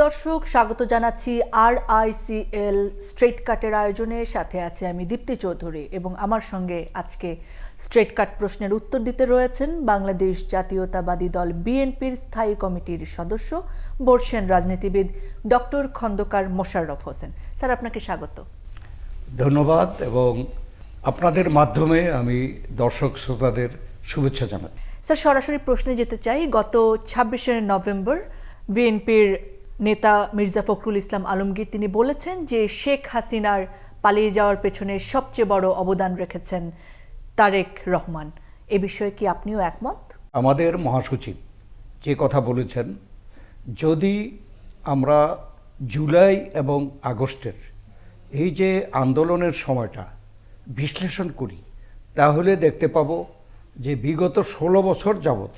প্রিয় দর্শক স্বাগত জানাচ্ছি আর আইসিএল স্ট্রেট কাটের আয়োজনে। সাথে আছে আমি দীপ্তি চৌধুরী এবং আমার সঙ্গে আজকে স্ট্রেট কাট প্রশ্নের উত্তর দিতে রয়েছেন বাংলাদেশ জাতীয়তাবাদী দল বিএনপির স্থায়ী কমিটির সদস্য বর্ষেন রাজনীতিবিদ ডক্টর খন্দকার মোশাররফ হোসেন। স্যার আপনাকে স্বাগত। ধন্যবাদ এবং আপনাদের মাধ্যমে আমি দর্শক শ্রোতাদের শুভেচ্ছা জানাই স্যার সরাসরি প্রশ্নে যেতে চাই। গত ছাব্বিশে নভেম্বর বিএনপির নেতা মির্জা ফখরুল ইসলাম আলমগীর তিনি বলেছেন যে শেখ হাসিনার পালিয়ে যাওয়ার পেছনে সবচেয়ে বড় অবদান রেখেছেন তারেক রহমান। এ বিষয়ে কি আপনিও একমত? আমাদের মহাসচিব যে কথা বলেছেন, যদি আমরা জুলাই এবং আগস্টের এই যে আন্দোলনের সময়টা বিশ্লেষণ করি, তাহলে দেখতে পাবো যে বিগত ষোলো বছর যাবৎ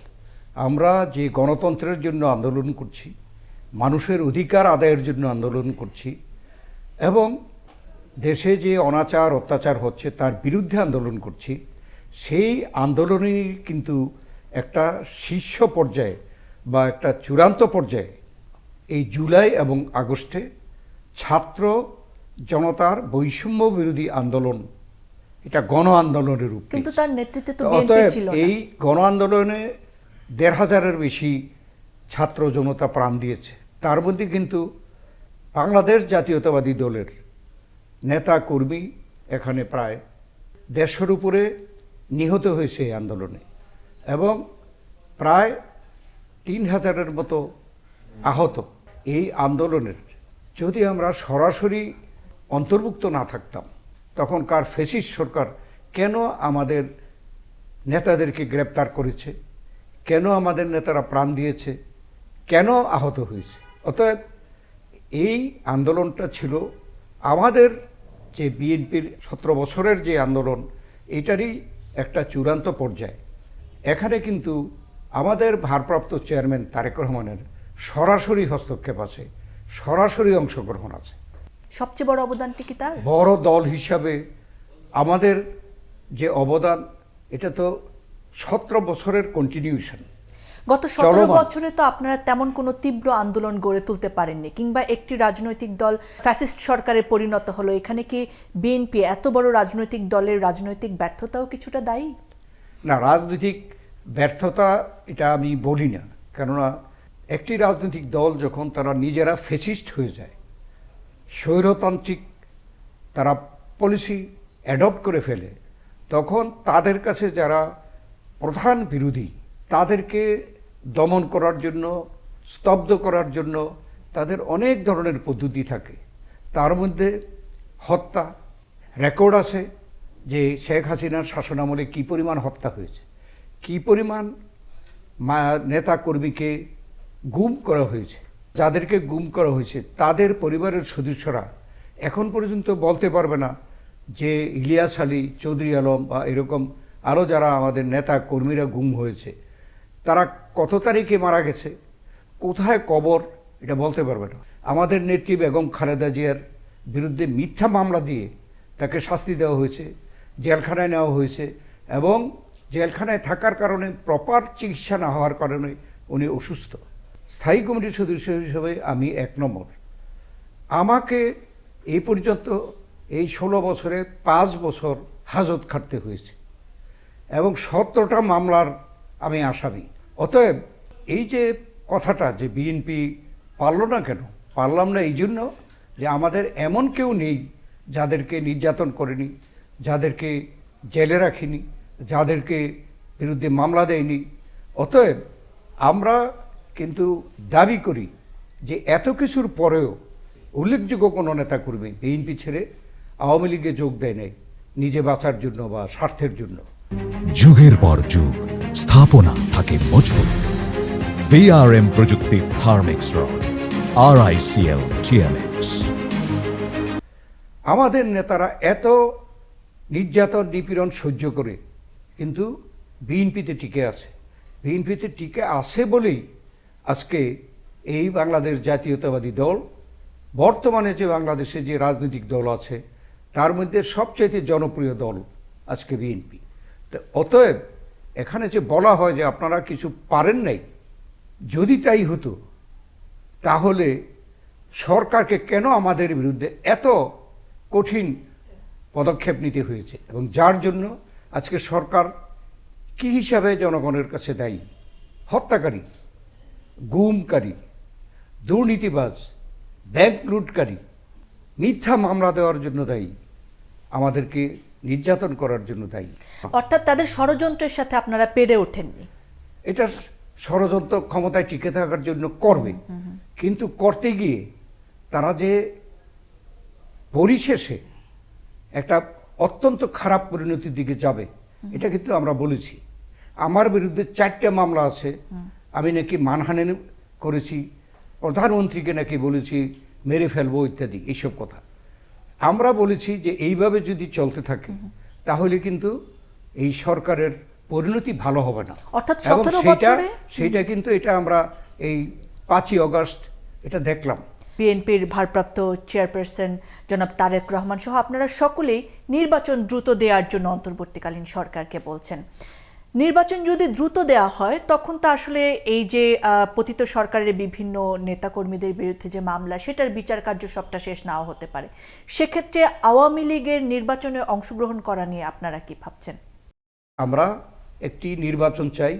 আমরা যে গণতন্ত্রের জন্য আন্দোলন করছি মানুষের অধিকার আদায়ের জন্য আন্দোলন করছি এবং দেশে যে অনাচার অত্যাচার হচ্ছে তার বিরুদ্ধে আন্দোলন করছি সেই আন্দোলনই কিন্তু একটা শীর্ষ পর্যায়ে বা একটা চূড়ান্ত পর্যায়ে এই জুলাই এবং আগস্টে ছাত্র জনতার বৈষম্য বিরোধী আন্দোলন এটা গণ আন্দোলনের রূপ কিন্তু তার নেতৃত্বে তো অতএব এই গণ আন্দোলনে দেড় হাজারের বেশি ছাত্র জনতা প্রাণ দিয়েছে। তার মধ্যে কিন্তু বাংলাদেশ জাতীয়তাবাদী দলের নেতা কর্মী এখানে প্রায় দেড়শোর উপরে নিহত হয়েছে এই আন্দোলনে এবং প্রায় তিন হাজারের মতো আহত এই আন্দোলনের। যদি আমরা সরাসরি অন্তর্ভুক্ত না থাকতাম, তখনকার ফেসিস সরকার কেন আমাদের নেতাদেরকে গ্রেপ্তার করেছে? কেন আমাদের নেতারা প্রাণ দিয়েছে? কেন আহত হয়েছে? অতএব এই আন্দোলনটা ছিল আমাদের যে বিএনপির সতেরো বছরের যে আন্দোলন এটারই একটা চূড়ান্ত পর্যায়ে। এখানে কিন্তু আমাদের ভারপ্রাপ্ত চেয়ারম্যান তারেক রহমানের সরাসরি হস্তক্ষেপ আছে সরাসরি অংশগ্রহণ আছে। সবচেয়ে বড় অবদানটি কি তার? বড় দল হিসাবে আমাদের যে অবদান এটা তো সতেরো বছরের কন্টিনিউশন গত সতেরো বছরে তো আপনারা তেমন কোনো তীব্র আন্দোলন গড়ে তুলতে পারেননি কিংবা একটি রাজনৈতিক দল ফ্যাসিস্ট সরকারে পরিণত হলো এখানে কি বিএনপি এত বড় রাজনৈতিক দলের রাজনৈতিক ব্যর্থতাও কিছুটা দায়ী? না রাজনৈতিক ব্যর্থতা এটা আমি বলি না কেননা একটি রাজনৈতিক দল যখন তারা নিজেরা ফেসিস্ট হয়ে যায় স্বৈরতান্ত্রিক তারা পলিসি অ্যাডপ্ট করে ফেলে তখন তাদের কাছে যারা প্রধান বিরোধী তাদেরকে দমন করার জন্য, স্তব্ধ করার জন্য তাদের অনেক ধরনের পদ্ধতি থাকে। তার মধ্যে হত্যা রেকর্ড আছে যে শেখ হাসিনার শাসনামলে কী পরিমাণ হত্যা হয়েছে। কী পরিমাণ নেতা কর্মীকে গুম করা হয়েছে, যাদেরকে গুম করা হয়েছে, তাদের পরিবারের সদস্যরা এখন পর্যন্ত বলতে পারবে না যে ইলিয়াস আলী চৌধুরী আলম বা এরকম আরও যারা আমাদের নেতা কর্মীরা গুম হয়েছে, তারা কত তারিখে মারা গেছে? কোথায় কবর? এটা বলতে পারবে না। আমাদের নেত্রী বেগম খালেদা জিয়ার বিরুদ্ধে মিথ্যা মামলা দিয়ে তাকে শাস্তি দেওয়া হয়েছে, জেলখানায় নেওয়া হয়েছে এবং জেলখানায় থাকার কারণে প্রপার চিকিৎসা না হওয়ার কারণে উনি অসুস্থ। স্থায়ী কমিটির সদস্য হিসেবে আমি এক নম্বর। আমাকে এই পর্যন্ত এই ষোলো বছরে পাঁচ বছর হাজত খাটতে হয়েছে এবং সতেরোটা মামলার আমি আসামি। অতএব এই যে কথাটা যে বিএনপি পারল না কেন, পারলাম না এই জন্য যে আমাদের এমন কেউ নেই যাদেরকে নির্যাতন করেনি, যাদেরকে জেলে রাখিনি, যাদেরকে বিরুদ্ধে মামলা দেয়নি। অতএব আমরা কিন্তু দাবি করি যে এত কিছুর পরেও উল্লেখযোগ্য কোনো নেতা কর্মী বিএনপি ছেড়ে আওয়ামী লীগে যোগ দেয় নাই, নিজে বাঁচার জন্য বা স্বার্থের জন্য। যুগের পর যুগ, স্থাপনা থাকে মজবুত। ভিআরএম প্রযুক্তি থার্মিক্স রড আর আইসিএল টিএমএক্স আমাদের নেতারা এত নির্যাতন, নিপীড়ন সহ্য করে, কিন্তু বিএনপিতে টিকে আছে। বিএনপিতে টিকে আছে বলেই আজকে এই বাংলাদেশ জাতীয়তাবাদী দল, বর্তমানে যে বাংলাদেশে যে রাজনৈতিক দল আছে, তার মধ্যে সবচাইতে জনপ্রিয় দল আজকে বিএনপি। অতএব এখানে যে বলা হয় যে আপনারা কিছু পারেন নাই, যদি তাই হতো, তাহলে সরকারকে কেন আমাদের বিরুদ্ধে এত কঠিন পদক্ষেপ নিতে হয়েছে? এবং যার জন্য আজকে সরকার কি হিসাবে জনগণের কাছে দায়ী? হত্যাকারী, গুমকারী, দুর্নীতিবাজ ব্যাংক লুটকারী, মিথ্যা মামলা দেওয়ার জন্য দায়ী, আমাদেরকে নির্যাতন করার জন্য দায়ী। অর্থাৎ তাদের ষড়যন্ত্রের সাথে আপনারা পেরে ওঠেননি। এটা ষড়যন্ত্র ক্ষমতায় টিকে থাকার জন্য করবে। কিন্তু করতে গিয়ে তারা যে পরিশেষে একটা অত্যন্ত খারাপ পরিণতির দিকে যাবে এটা কিন্তু আমরা বলেছি। আমার বিরুদ্ধে চারটে মামলা আছে। আমি নাকি মানহানি করেছি প্রধানমন্ত্রীকে নাকি বলেছি মেরে ফেলব ইত্যাদি এইসব কথা। আমরা বলেছি যে এইভাবে যদি চলতে থাকে তাহলে কিন্তু এই সরকারের পরিণতি ভালো হবে না। অর্থাৎ এবং 17 সেইটা বছরে- সেইটা কিন্তু এটা আমরা এই পাঁচই অগস্ট এটা দেখলাম। বিএনপির ভারপ্রাপ্ত চেয়ারপারসন জনাব তারেক রহমান সহ আপনারা সকলেই নির্বাচন দ্রুত দেওয়ার জন্য অন্তর্বর্তীকালীন সরকারকে বলছেন। নির্বাচন যদি দ্রুত দেওয়া হয় তখন তো আসলে এই যে পতিত সরকারের বিভিন্ন নেতাকর্মীদের বিরুদ্ধে যে মামলা সেটার বিচার কার্য সবটা শেষ নাও হতে পারে। সেক্ষেত্রে আওয়ামী লীগের নির্বাচনে অংশগ্রহণ করা নিয়ে আপনারা কি ভাবছেন? আমরা একটি নির্বাচন চাই।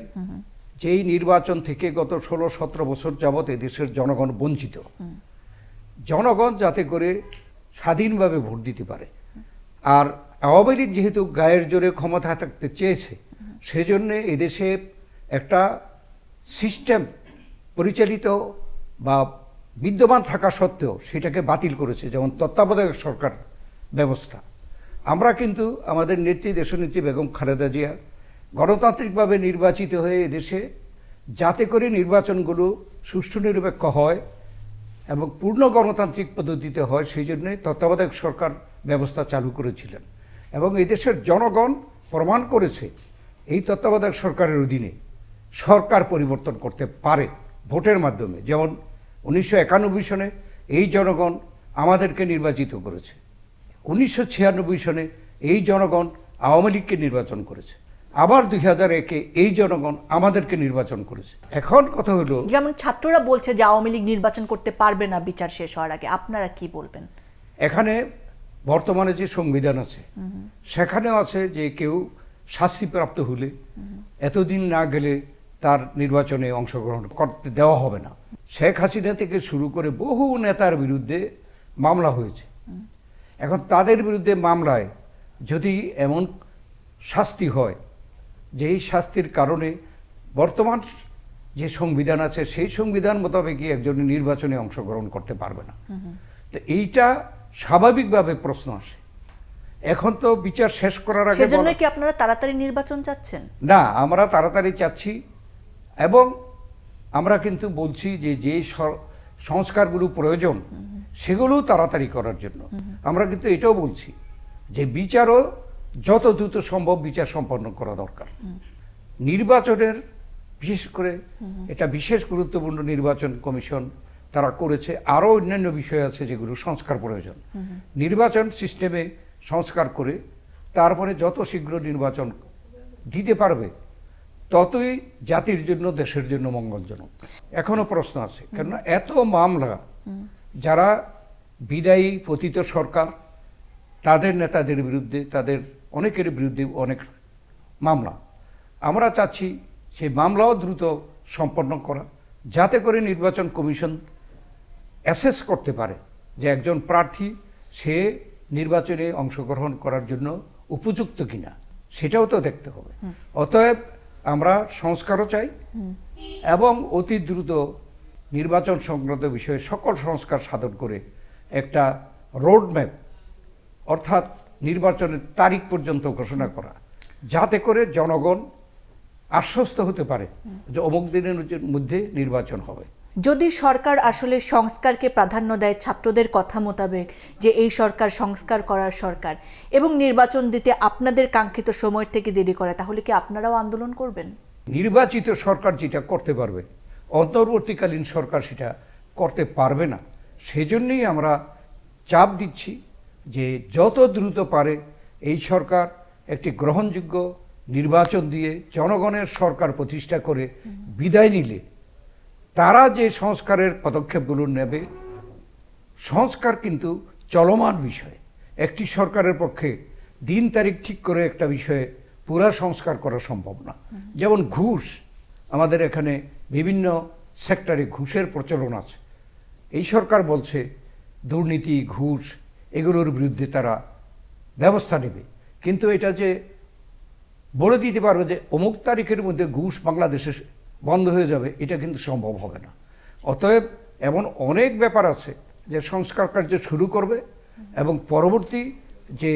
যেই নির্বাচন থেকে গত ষোলো সতেরো বছর যাবৎ এদেশের জনগণ বঞ্চিত। জনগণ যাতে করে স্বাধীনভাবে ভোট দিতে পারে। আর আওয়ামী লীগ যেহেতু গায়ের জোরে ক্ষমতা থাকতে চেয়েছে সেজন্য এদেশে একটা সিস্টেম পরিচালিত বা বিদ্যমান থাকা সত্ত্বেও সেটাকে বাতিল করেছে, যেমন তত্ত্বাবধায়ক সরকার ব্যবস্থা। আমরা কিন্তু আমাদের নেত্রী দেশনেত্রী বেগম খালেদা জিয়া গণতান্ত্রিকভাবে নির্বাচিত হয়ে এদেশে যাতে করে নির্বাচনগুলো সুষ্ঠু নিরপেক্ষ হয় এবং পূর্ণ গণতান্ত্রিক পদ্ধতিতে হয়, সেই জন্যে তত্ত্বাবধায়ক সরকার ব্যবস্থা চালু করেছিলেন। এবং এদেশের জনগণ প্রমাণ করেছে এই তত্ত্বাবধায়ক সরকারের অধীনে সরকার পরিবর্তন করতে পারে ভোটের মাধ্যমে। যেমন উনিশশো একানব্বই সনে এই জনগণ আমাদেরকে নির্বাচিত করেছে। উনিশশো ছিয়ানব্বই সনে এই জনগণ আওয়ামী লীগকে নির্বাচন করেছে। আবার দুই হাজার একে এই জনগণ আমাদেরকে নির্বাচন করেছে। এখন কথা হলো যেমন ছাত্ররা বলছে যে আওয়ামী লীগ নির্বাচন করতে পারবে না বিচার শেষ হওয়ার আগে। আপনারা কি বলবেন? এখানে বর্তমানে যে সংবিধান আছে সেখানেও আছে যে কেউ শাস্তিপ্রাপ্ত হলে এতদিন না গেলে তার নির্বাচনে অংশগ্রহণ করতে দেওয়া হবে না। শেখ হাসিনা থেকে শুরু করে বহু নেতার বিরুদ্ধে মামলা হয়েছে। এখন তাদের বিরুদ্ধে মামলায় যদি এমন শাস্তি হয়, যে এই শাস্তির কারণে বর্তমান যে সংবিধান আছে, সেই সংবিধান মোতাবেকই একজন নির্বাচনে অংশগ্রহণ করতে পারবে না। তো এইটা স্বাভাবিকভাবে প্রশ্ন আসে। এখন তো বিচার শেষ করার আগে সেজন্য কি আপনারা তাড়াতাড়ি নির্বাচন চাচ্ছেন? না আমরা তাড়াতাড়ি চাচ্ছি। এবং আমরা কিন্তু বলছি যে যে সংস্কারগুলো প্রয়োজন সেগুলো তাড়াতাড়ি করার জন্য। আমরা কিন্তু এটাও বলছি যে বিচারও যত দ্রুত সম্ভব বিচার সম্পন্ন করা দরকার। নির্বাচনের বিশেষ করে এটা বিশেষ গুরুত্বপূর্ণ নির্বাচন কমিশন তারা করেছে। আরও অন্যান্য বিষয় আছে যেগুলো সংস্কার প্রয়োজন। নির্বাচন সিস্টেমে সংস্কার করে তারপরে যত শীঘ্র নির্বাচন দিতে পারবে, ততই জাতির জন্য, দেশের জন্য মঙ্গলজনক। এখনও প্রশ্ন আছে, কেননা এত মামলা, যারা বিদায়ী পতিত সরকার, তাদের নেতাদের বিরুদ্ধে, তাদের অনেকের বিরুদ্ধে অনেক মামলা। আমরা চাচ্ছি সেই মামলাও দ্রুত সম্পন্ন করা, যাতে করে নির্বাচন কমিশন অ্যাসেস করতে পারে যে একজন প্রার্থী, সে নির্বাচনে অংশগ্রহণ করার জন্য উপযুক্ত কিনা, সেটাও তো দেখতে হবে। অতএব আমরা সংস্কারও চাই এবং অতি দ্রুত নির্বাচন সংক্রান্ত বিষয়ে সকল সংস্কার সাধন করে একটা রোডম্যাপ অর্থাৎ নির্বাচনের তারিখ পর্যন্ত ঘোষণা করা, যাতে করে জনগণ আশ্বস্ত হতে পারে যে অমুক দিনের মধ্যে নির্বাচন হবে। যদি সরকার আসলে সংস্কারকে প্রাধান্য দেয় ছাত্রদের কথা মোতাবেক যে এই সরকার সংস্কার করার সরকার এবং নির্বাচন দিতে আপনাদের কাঙ্ক্ষিত সময় থেকে দেরি করে তাহলে কি আপনারাও আন্দোলন করবেন? নির্বাচিত সরকার যেটা করতে পারবে অন্তর্বর্তীকালীন সরকার সেটা করতে পারবে না। সেজন্যই আমরা চাপ দিচ্ছি যে যত দ্রুত পারে এই সরকার একটি গ্রহণযোগ্য নির্বাচন দিয়ে জনগণের সরকার প্রতিষ্ঠা করে বিদায় নিলে তারা যে সংস্কারের পদক্ষেপগুলো নেবে, সংস্কার কিন্তু চলমান বিষয়। একটি সরকারের পক্ষে দিন তারিখ ঠিক করে একটা বিষয়ে পুরা সংস্কার করা সম্ভব না। যেমন ঘুষ, আমাদের এখানে বিভিন্ন সেক্টরে ঘুষের প্রচলন আছে। এই সরকার বলছে, দুর্নীতি, ঘুষ, এগুলোর বিরুদ্ধে তারা ব্যবস্থা নেবে। কিন্তু এটা যে বলে দিতে পারবে যে অমুক তারিখের মধ্যে ঘুষ বাংলাদেশে বন্ধ হয়ে যাবে এটা কিন্তু সম্ভব হবে না। অতএব এমন অনেক ব্যাপার আছে যে সংস্কার কার্য শুরু করবে এবং পরবর্তী যে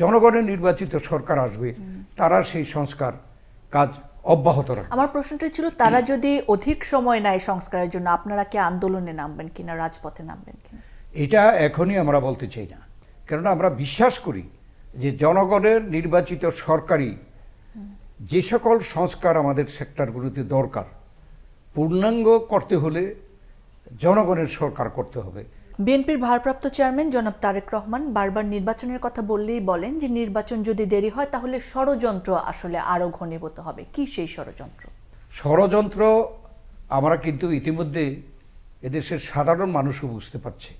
জনগণের নির্বাচিত সরকার আসবে তারা সেই সংস্কার কাজ অব্যাহত রাখবে। আমার প্রশ্নটা ছিল তারা যদি অধিক সময় নেয় সংস্কারের জন্য আপনারা কি আন্দোলনে নামবেন কিনা রাজপথে নামবেন কিনা? এটা এখনই আমরা বলতে চাই না। কেননা আমরা বিশ্বাস করি যে জনগণের নির্বাচিত সরকারি যে সকল সংস্কার আমাদের সেক্টরগুলোতে দরকার পূর্ণাঙ্গ করতে হলে জনগণের সরকার করতে হবে। বিএনপির ভারপ্রাপ্ত চেয়ারম্যান জনাব তারেক রহমান বারবার নির্বাচনের কথা বললেই বলেন যে নির্বাচন যদি দেরি হয় তাহলে ষড়যন্ত্র আসলে আরও ঘনীভূত হবে। কি সেই ষড়যন্ত্র? ষড়যন্ত্র আমরা কিন্তু ইতিমধ্যে এদেশের সাধারণ মানুষও বুঝতে পারছে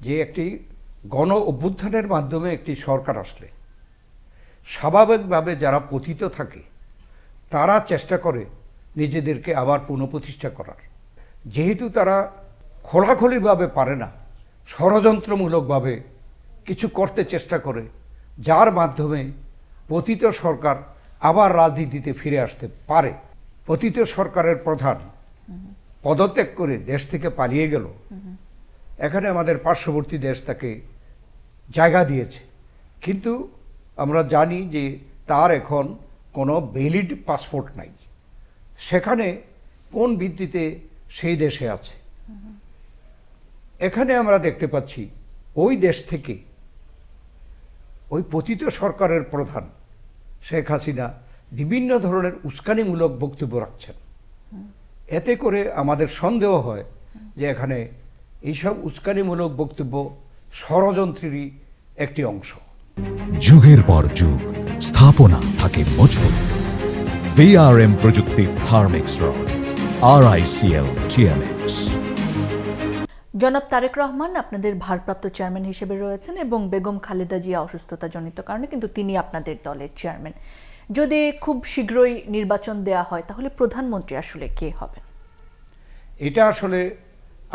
যে একটি গণ অভ্যুত্থানের মাধ্যমে একটি সরকার আসলে। স্বাভাবিকভাবে যারা পতিত থাকে, তারা চেষ্টা করে নিজেদেরকে আবার পুনঃপ্রতিষ্ঠা করার। যেহেতু তারা খোলাখলিভাবে পারে না, ষড়যন্ত্রমূলকভাবে কিছু করতে চেষ্টা করে, যার মাধ্যমে পতিত সরকার আবার রাজনীতিতে ফিরে আসতে পারে। পতিত সরকারের প্রধান পদত্যাগ করে দেশ থেকে পালিয়ে গেল। এখানে আমাদের পার্শ্ববর্তী দেশ তাকে জায়গা দিয়েছে। কিন্তু আমরা জানি যে তার এখন কোনো ভ্যালিড পাসপোর্ট নাই। সেখানে কোন ভিত্তিতে সেই দেশে আছে? এখানে আমরা দেখতে পাচ্ছি, ওই দেশ থেকে ওই পতিত সরকারের প্রধান শেখ হাসিনা বিভিন্ন ধরনের উস্কানিমূলক বক্তব্য রাখছেন। এতে করে আমাদের সন্দেহ হয় যে এখানে এইসব উস্কানিমূলক বক্তব্য ষড়যন্ত্রেরই একটি অংশ। যুগের পর যুগ স্থাপনা থাকে মজবুত। ভিআরএম প্রযুক্তির থার্মিক্স রড আর আইসিএল টিএমএক্স জনাব তারেক রহমান আপনাদের ভারপ্রাপ্ত চেয়ারম্যান হিসেবে রয়েছেন এবং বেগম খালেদা জিয়া অসুস্থতাজনিত কারণে কিন্তু তিনি আপনাদের দলের চেয়ারম্যান। যদি খুব শীঘ্রই নির্বাচন দেয়া হয় তাহলে প্রধানমন্ত্রী আসলে কে হবেন? এটা আসলে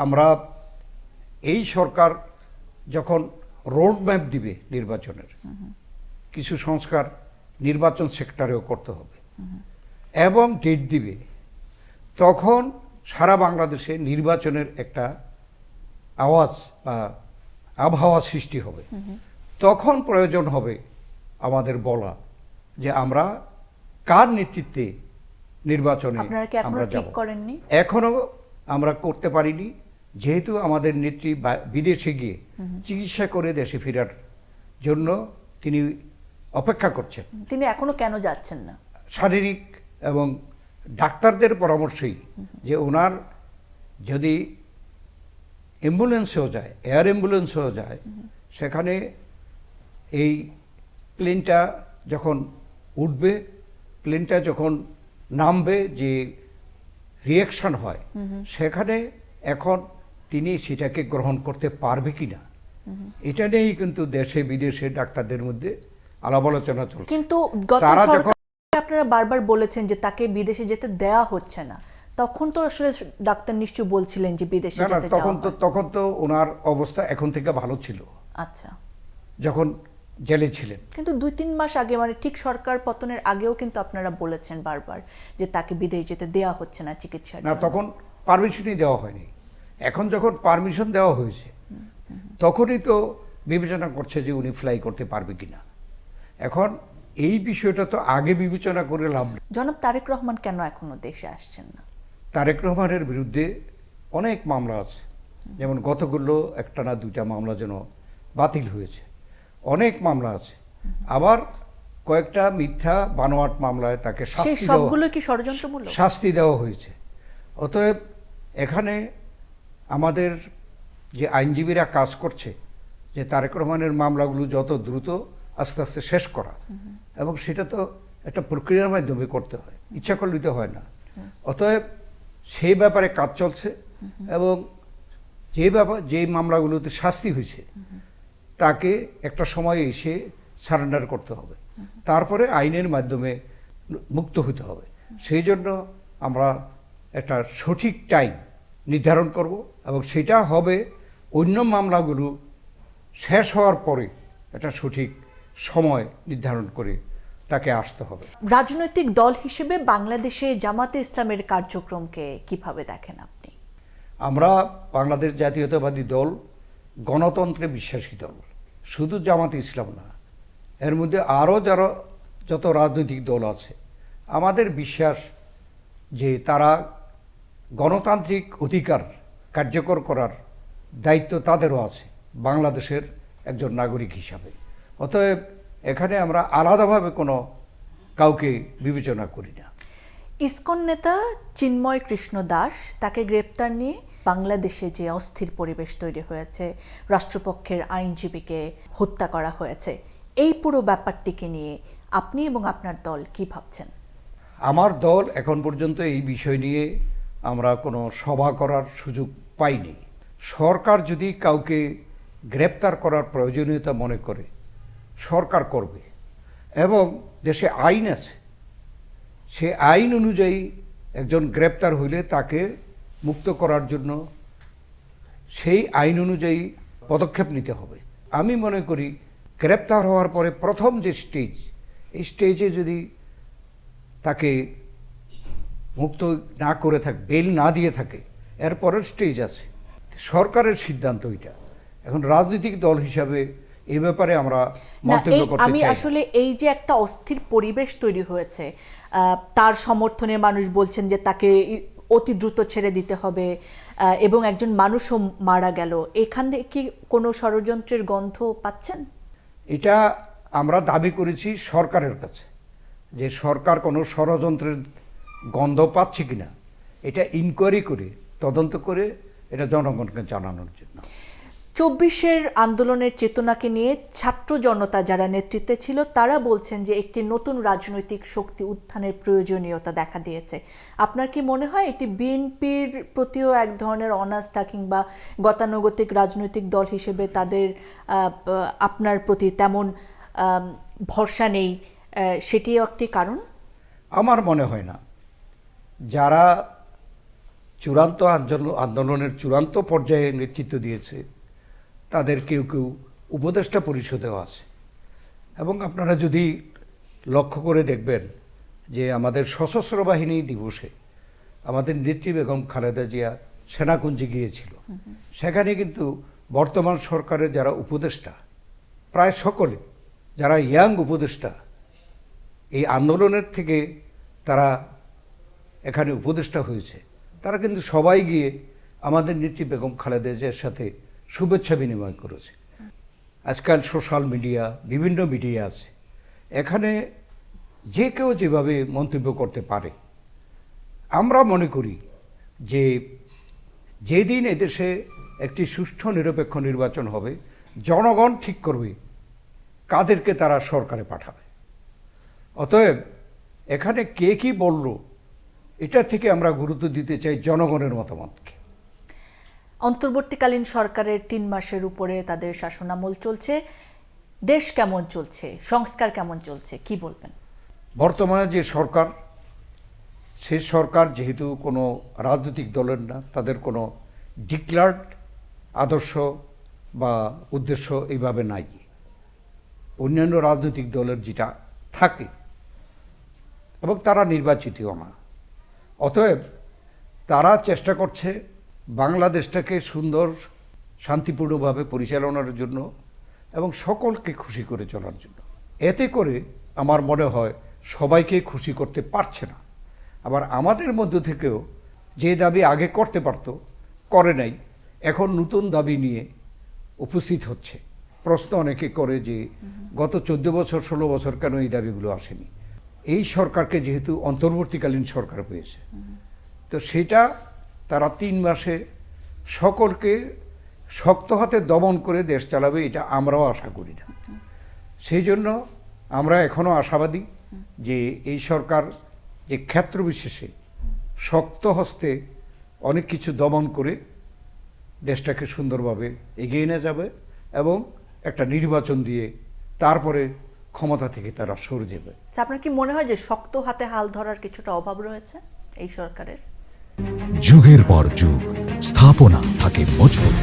আমরা এই সরকার যখন রোড ম্যাপ দিবে নির্বাচনের কিছু সংস্কার নির্বাচন সেক্টরেও করতে হবে। এবং ডেট দিবে। তখন সারা বাংলাদেশে নির্বাচনের একটা আওয়াজ বা আবহাওয়া সৃষ্টি হবে। তখন প্রয়োজন হবে আমাদের বলা যে আমরা কার নেতৃত্বে নির্বাচনে আমরা যাব। এখনও আমরা করতে পারিনি। যেহেতু আমাদের নেত্রী বিদেশে গিয়ে চিকিৎসা করে দেশে ফেরার জন্য তিনি অপেক্ষা করছেন। তিনি এখনও কেন যাচ্ছেন না? শারীরিক এবং ডাক্তারদের পরামর্শই যে ওনার যদি অ্যাম্বুলেন্সেও যায় এয়ার অ্যাম্বুলেন্সেও যায় সেখানে এই প্লেনটা যখন উঠবে প্লেনটা যখন নামবে যে রিয়াকশন হয় সেখানে এখন তিনি সেটাকে গ্রহণ করতে পারবে কি না এটা নিয়েই কিন্তু দেশে বিদেশে ডাক্তারদের মধ্যে আলাপ আলোচনা চলছে। কিন্তু তারা যখন- আপনারা বারবার বলেছেন যে তাকে বিদেশে যেতে দেয়া হচ্ছে না। তখন তো আসলে ডাক্তার নিশ্চয় বলছিলেন যে বিদেশে যেতে তখন তো তখন তো ওনার অবস্থা এখন থেকে ভালো ছিল। আচ্ছা। যখন জেলে ছিলেন। কিন্তু দুই তিন মাস আগে মানে ঠিক সরকার পতনের আগেও কিন্তু আপনারা বলেছেন বারবার যে তাকে বিদেশ যেতে দেয়া হচ্ছে না চিকিৎসার না তখন পারমিশনই দেওয়া হয়নি। এখন যখন পারমিশন দেওয়া হয়েছে তখনই তো বিবেচনা করছে যে উনি ফ্লাই করতে পারবে কিনা। এখন এই বিষয়টা তো আগে বিবেচনা করে লাভ নেই। জনাব তারেক রহমান কেন এখনও দেশে আসছেন না? তারেক রহমানের বিরুদ্ধে অনেক মামলা আছে। যেমন গতগুলো একটা না দুইটা মামলা যেন বাতিল হয়েছে। অনেক মামলা আছে। আবার কয়েকটা মিথ্যা বানোয়াট মামলায় তাকে সেই শাস্তি দেওয়া সবগুলো কি ষড়যন্ত্রমূলক? শাস্তি দেওয়া হয়েছে। অতএব এখানে আমাদের যে আইনজীবীরা কাজ করছে যে তারেক রহমানের মামলাগুলো যত দ্রুত আস্তে আস্তে শেষ করা। এবং সেটা তো একটা প্রক্রিয়ার মাধ্যমে করতে হয়। ইচ্ছা করলে তো হয় না। অতএব সেই ব্যাপারে কাজ চলছে এবং যে ব্যাপার যে মামলাগুলোতে শাস্তি হয়েছে, তাকে একটা সময় এসে সারেন্ডার করতে হবে। তারপরে আইনের মাধ্যমে মুক্ত হতে হবে। সেই জন্য আমরা একটা সঠিক টাইম নির্ধারণ করব এবং সেটা হবে অন্য মামলাগুলো শেষ হওয়ার পরে একটা সঠিক সময় নির্ধারণ করে তাকে আসতে হবে। রাজনৈতিক দল হিসেবে বাংলাদেশে জামাতে ইসলামের কার্যক্রমকে কীভাবে দেখেন আপনি? আমরা বাংলাদেশ জাতীয়তাবাদী দল গণতন্ত্রে বিশ্বাসী দল শুধু জামাত ইসলাম না এর মধ্যে আরও যারা যত রাজনৈতিক দল আছে আমাদের বিশ্বাস যে তারা গণতান্ত্রিক অধিকার কার্যকর করার দায়িত্ব তাদেরও আছে বাংলাদেশের একজন নাগরিক হিসাবে। অতএব এখানে আমরা আলাদাভাবে কোনো কাউকে বিবেচনা করি না। ইসকন নেতা চিন্ময় কৃষ্ণ দাস তাকে গ্রেপ্তার নিয়ে বাংলাদেশে যে অস্থির পরিবেশ তৈরি হয়েছে রাষ্ট্রপক্ষের আইনজীবীকে হত্যা করা হয়েছে এই পুরো ব্যাপারটিকে নিয়ে আপনি এবং আপনার দল কি ভাবছেন? আমার দল এখন পর্যন্ত এই বিষয় নিয়ে আমরা কোনো সভা করার সুযোগ পাইনি। সরকার যদি কাউকে গ্রেপ্তার করার প্রয়োজনীয়তা মনে করে সরকার করবে। এবং দেশে আইন আছে। সে আইন অনুযায়ী একজন গ্রেপ্তার হইলে তাকে মুক্ত করার জন্য সেই আইন অনুযায়ী পদক্ষেপ নিতে হবে। আমি মনে করি গ্রেপ্তার হওয়ার পরে প্রথম যে স্টেজ, এই স্টেজে যদি তাকে মুক্ত না করে থাকে, বেল না দিয়ে থাকে, এরপরের স্টেজ আছে। সরকারের সিদ্ধান্ত এটা। এখন রাজনৈতিক দল হিসাবে এ ব্যাপারে আমরা মন্তব্য করতে আমি চাই। না। আসলে এই যে একটা অস্থির পরিবেশ তৈরি হয়েছে তার সমর্থনে মানুষ বলছেন যে তাকে অতি দ্রুত ছেড়ে দিতে হবে এবং একজন মানুষও মারা গেল। এখান থেকে কি কোনো ষড়যন্ত্রের গন্ধ পাচ্ছেন? এটা আমরা দাবি করেছি সরকারের কাছে যে সরকার কোনো ষড়যন্ত্রের গন্ধ পাচ্ছে কিনা। এটা ইনকোয়ারি করে তদন্ত করে এটা জনগণকে জানানোর জন্য। চব্বিশের আন্দোলনের চেতনাকে নিয়ে ছাত্র জনতা যারা নেতৃত্বে ছিল, তারা বলছেন যে একটি নতুন রাজনৈতিক শক্তি উত্থানের প্রয়োজনীয়তা দেখা দিয়েছে। আপনার কি মনে হয় এটি বিএনপির প্রতিও এক ধরনের অনাস্থা কিংবা গতানুগতিক রাজনৈতিক দল হিসেবে তাদের আপনার প্রতি তেমন ভরসা নেই সেটিও একটি কারণ? আমার মনে হয় না। যারা চূড়ান্ত আন্দোলন, আন্দোলনের চূড়ান্ত পর্যায়ে নেতৃত্ব দিয়েছে তাদের কেউ কেউ উপদেষ্টা পরিষদেও আছে। এবং আপনারা যদি লক্ষ্য করে দেখবেন যে আমাদের সশস্ত্র বাহিনী দিবসে আমাদের নেত্রী বেগম খালেদা জিয়া সেনাকুঞ্জে গিয়েছিল। সেখানে কিন্তু বর্তমান সরকারের যারা উপদেষ্টা প্রায় সকলে যারা ইয়াং উপদেষ্টা এই আন্দোলনের থেকে তারা এখানে উপদেষ্টা হয়েছে। তারা কিন্তু সবাই গিয়ে আমাদের নেত্রী বেগম খালেদা জিয়ার সাথে শুভেচ্ছা বিনিময় করেছে। আজকাল সোশ্যাল মিডিয়া, বিভিন্ন মিডিয়া আছে। এখানে যে কেউ যেভাবে মন্তব্য করতে পারে, আমরা মনে করি যে যেদিন এদেশে একটি সুষ্ঠু নিরপেক্ষ নির্বাচন হবে, জনগণ ঠিক করবে কাদেরকে তারা সরকারে পাঠাবে। অতএব এখানে কে কি বলল, এটা থেকে আমরা গুরুত্ব দিতে চাই জনগণের মতামতকে। অন্তর্বর্তীকালীন সরকারের তিন মাসের উপরে তাদের শাসনামল চলছে। দেশ কেমন চলছে? সংস্কার কেমন চলছে? কি বলবেন? বর্তমানে যে সরকার, সে সরকার যেহেতু কোনো রাজনৈতিক দলের না, তাদের কোনো ডিক্লার্ড আদর্শ বা উদ্দেশ্য এইভাবে নাই। অন্যান্য রাজনৈতিক দলের যেটা থাকে, এবং তারা নির্বাচিতও না। অতএব তারা চেষ্টা করছে বাংলাদেশটাকে সুন্দর, শান্তিপূর্ণভাবে পরিচালনার জন্য এবং সকলকে খুশি করে চলার জন্য। এতে করে আমার মনে হয় সবাইকে খুশি করতে পারছে না। আবার আমাদের মধ্য থেকেও যে দাবি আগে করতে পারতো, করে নাই, এখন নতুন দাবি নিয়ে উপস্থিত হচ্ছে। প্রশ্ন অনেকে করে যে, গত চোদ্দ বছর, ষোলো বছর কেন এই দাবিগুলো আসেনি? এই সরকারকে যেহেতু অন্তর্বর্তীকালীন সরকার পেয়েছে তো সেটা তারা তিন মাসে সকলকে শক্ত হাতে দমন করে দেশ চালাবে এটা আমরাও আশা করি না। সেই জন্য আমরা এখনও আশাবাদী যে এই সরকার যে ক্ষেত্র বিশেষে শক্ত হস্তে অনেক কিছু দমন করে দেশটাকে সুন্দরভাবে এগিয়ে নিয়ে যাবে এবং একটা নির্বাচন দিয়ে তারপরে ক্ষমতা থেকে তারা সরে যাবে। আচ্ছা, আপনার কি মনে হয় যে শক্ত হাতে হাল ধরার কিছুটা অভাব রয়েছে এই সরকারের? যুগের পর যুগ, স্থাপনা থাকে মজবুত।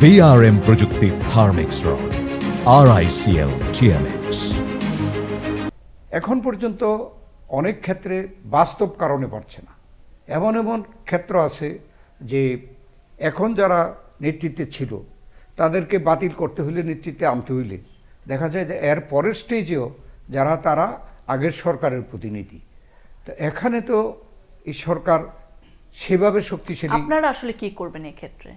ভিআরএম প্রযুক্তির থার্মিক্স রড আর আইসিএল টিএমএক্স এখন পর্যন্ত অনেক ক্ষেত্রে বাস্তব কারণে পারছে না। এমন এমন ক্ষেত্র আছে যে এখন যারা নেতৃত্বে ছিল, তাদেরকে বাতিল করতে হইলে নেতৃত্বে আনতে হইলে। দেখা যায় যে এর পরের স্টেজেও যারা, তারা আগের সরকারের প্রতিনিধি। তো এখানে তো এই সরকার সেভাবে শক্তিশালী। আপনারা আসলে কি করবেন এই ক্ষেত্রে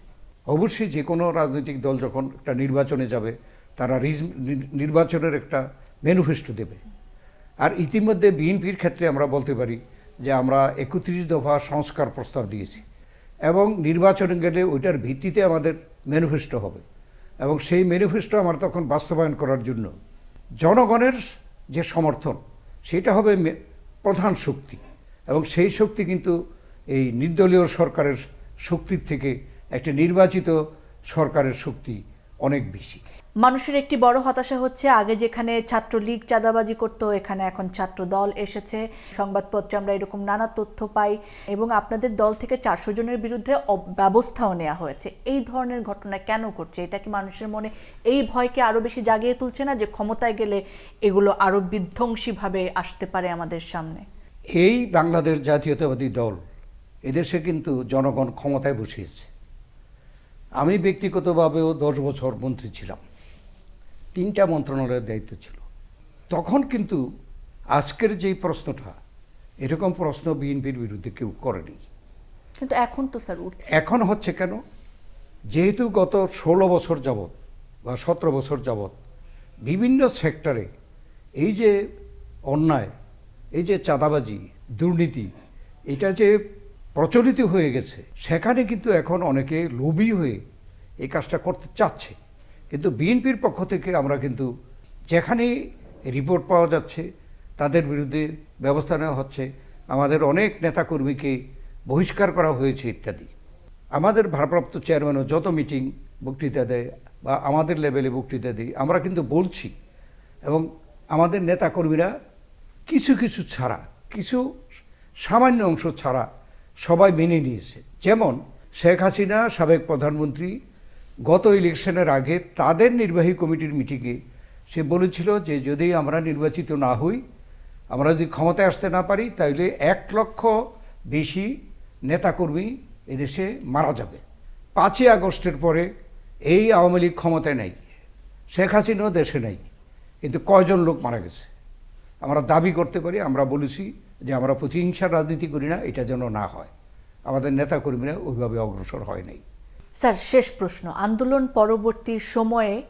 অবশ্যই যে কোনো রাজনৈতিক দল যখন একটা নির্বাচনে যাবে তারা নির্বাচনের একটা ম্যানিফেস্টো দেবে। আর ইতিমধ্যে বিএনপির ক্ষেত্রে আমরা বলতে পারি যে আমরা একত্রিশ দফা সংস্কার প্রস্তাব দিয়েছি এবং নির্বাচনে গেলে ওইটার ভিত্তিতে আমাদের ম্যানিফেস্টো হবে এবং সেই ম্যানিফেস্টো আমার তখন বাস্তবায়ন করার জন্য জনগণের যে সমর্থন সেটা হবে প্রধান শক্তি এবং সেই শক্তি কিন্তু এই নির্দলীয় সরকারের শক্তির থেকে একটা নির্বাচিত সরকারের শক্তি অনেক বেশি। মানুষের একটি বড় হতাশা হচ্ছে আগে যেখানে ছাত্রলীগ চাঁদাবাজি করতো এখানে এখন ছাত্র দল এসেছে। সংবাদপত্রে আমরা এরকম নানা তথ্য পাই এবং আপনাদের দল থেকে চারশো জনের বিরুদ্ধে ব্যবস্থাও নেওয়া হয়েছে। এই ধরনের ঘটনা কেন ঘটছে? এটা কি মানুষের মনে এই ভয়কে আরও বেশি জাগিয়ে তুলছে না যে ক্ষমতায় গেলে এগুলো আরও বিধ্বংসীভাবে আসতে পারে আমাদের সামনে? এই বাংলাদেশ জাতীয়তাবাদী দল এদেশে কিন্তু জনগণ ক্ষমতায় বসিয়েছে। আমি ব্যক্তিগতভাবেও দশ বছর মন্ত্রী ছিলাম। তিনটা মন্ত্রণালয়ের দায়িত্ব ছিল। তখন কিন্তু আজকের যেই প্রশ্নটা এরকম প্রশ্ন বিএনপির বিরুদ্ধে কেউ করেনি। কিন্তু এখন তো স্যার উঠছে। এখন হচ্ছে কেন? যেহেতু গত ষোলো বছর যাবৎ বা সতেরো বছর যাবৎ বিভিন্ন সেক্টরে এই যে অন্যায় এই যে চাঁদাবাজি দুর্নীতি এটা যে প্রচলিত হয়ে গেছে। সেখানে কিন্তু এখন অনেকে লোভী হয়ে এই কাজটা করতে চাচ্ছে। কিন্তু বিএনপির পক্ষ থেকে আমরা কিন্তু যেখানেই রিপোর্ট পাওয়া যাচ্ছে, তাদের বিরুদ্ধে ব্যবস্থা নেওয়া হচ্ছে। আমাদের অনেক নেতাকর্মীকে বহিষ্কার করা হয়েছে ইত্যাদি। আমাদের ভারপ্রাপ্ত চেয়ারম্যানও যত মিটিং বক্তৃতা দেয় বা আমাদের লেভেলে বক্তৃতা দিই, আমরা কিন্তু বলছি। এবং আমাদের নেতাকর্মীরা কিছু কিছু ছাড়া, কিছু সামান্য অংশ ছাড়া সবাই মেনে নিয়েছে। যেমন শেখ হাসিনা, সাবেক প্রধানমন্ত্রী, গত ইলেকশনের আগে তাদের নির্বাহী কমিটির মিটিংয়ে সে বলেছিল যে, যদি আমরা নির্বাচিত না হই, আমরা যদি ক্ষমতায় আসতে না পারি তাহলে এক লক্ষ বেশি নেতাকর্মী এদেশে মারা যাবে। পাঁচই আগস্টের পরে এই আওয়ামী লীগ ক্ষমতায় নেই, শেখ হাসিনাও দেশে নেই, কিন্তু কয়জন লোক মারা গেছে? আমরা দাবি করতে পারি, আমরা বলেছি যে আমরা প্রতিহিংসার রাজনীতি করি না এটা যেন না হয়। আমাদের নেতাকর্মীরা ওইভাবে অগ্রসর হয় নাই। স্যার শেষ প্রশ্ন। আন্দোলন পরবর্তী সময়ে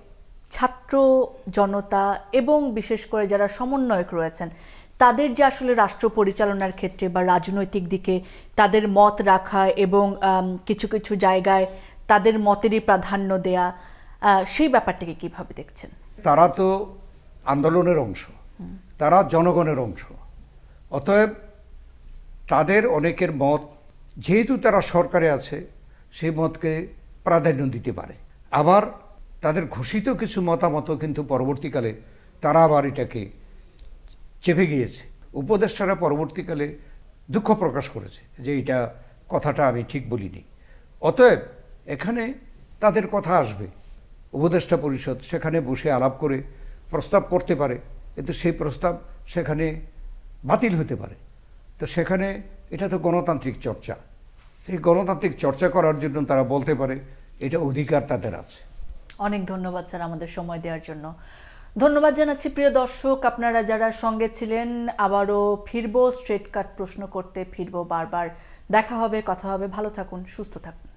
ছাত্র জনতা এবং বিশেষ করে যারা সমন্বয়ক রয়েছেন তাদের যে আসলে রাষ্ট্র পরিচালনার ক্ষেত্রে বা রাজনৈতিক দিকে তাদের মত রাখা এবং কিছু কিছু জায়গায় তাদের মতেরই প্রাধান্য দেয়া সেই ব্যাপারটাকে কীভাবে দেখছেন? তারা তো আন্দোলনের অংশ। তারা জনগণের অংশ। অতএব তাদের অনেকের মত, যেহেতু তারা সরকারে আছে সেই মতকে প্রাধান্য দিতে পারে। আবার তাদের ঘোষিত কিছু মতামত কিন্তু পরবর্তীকালে তারা আবার এটাকে চেপে গিয়েছে। উপদেষ্টারা পরবর্তীকালে দুঃখ প্রকাশ করেছে যে এটা কথাটা আমি ঠিক বলিনি। অতএব এখানে তাদের কথা আসবে। উপদেষ্টা পরিষদ সেখানে বসে আলাপ করে প্রস্তাব করতে পারে, কিন্তু সেই প্রস্তাব সেখানে বাতিল হতে পারে। তো সেখানে এটা তো গণতান্ত্রিক চর্চা। সেই গণতান্ত্রিক চর্চা করার জন্য তারা বলতে পারে, এটা অধিকার তাদের আছে। অনেক ধন্যবাদ স্যার আমাদের সময় দেওয়ার জন্য। ধন্যবাদ জানাচ্ছি প্রিয় দর্শক, আপনারা যারা সঙ্গে ছিলেন, আবারও ফিরবো স্ট্রেট কাট প্রশ্ন করতে ফিরবো বারবার। দেখা হবে, কথা হবে, ভালো থাকুন, সুস্থ থাকুন।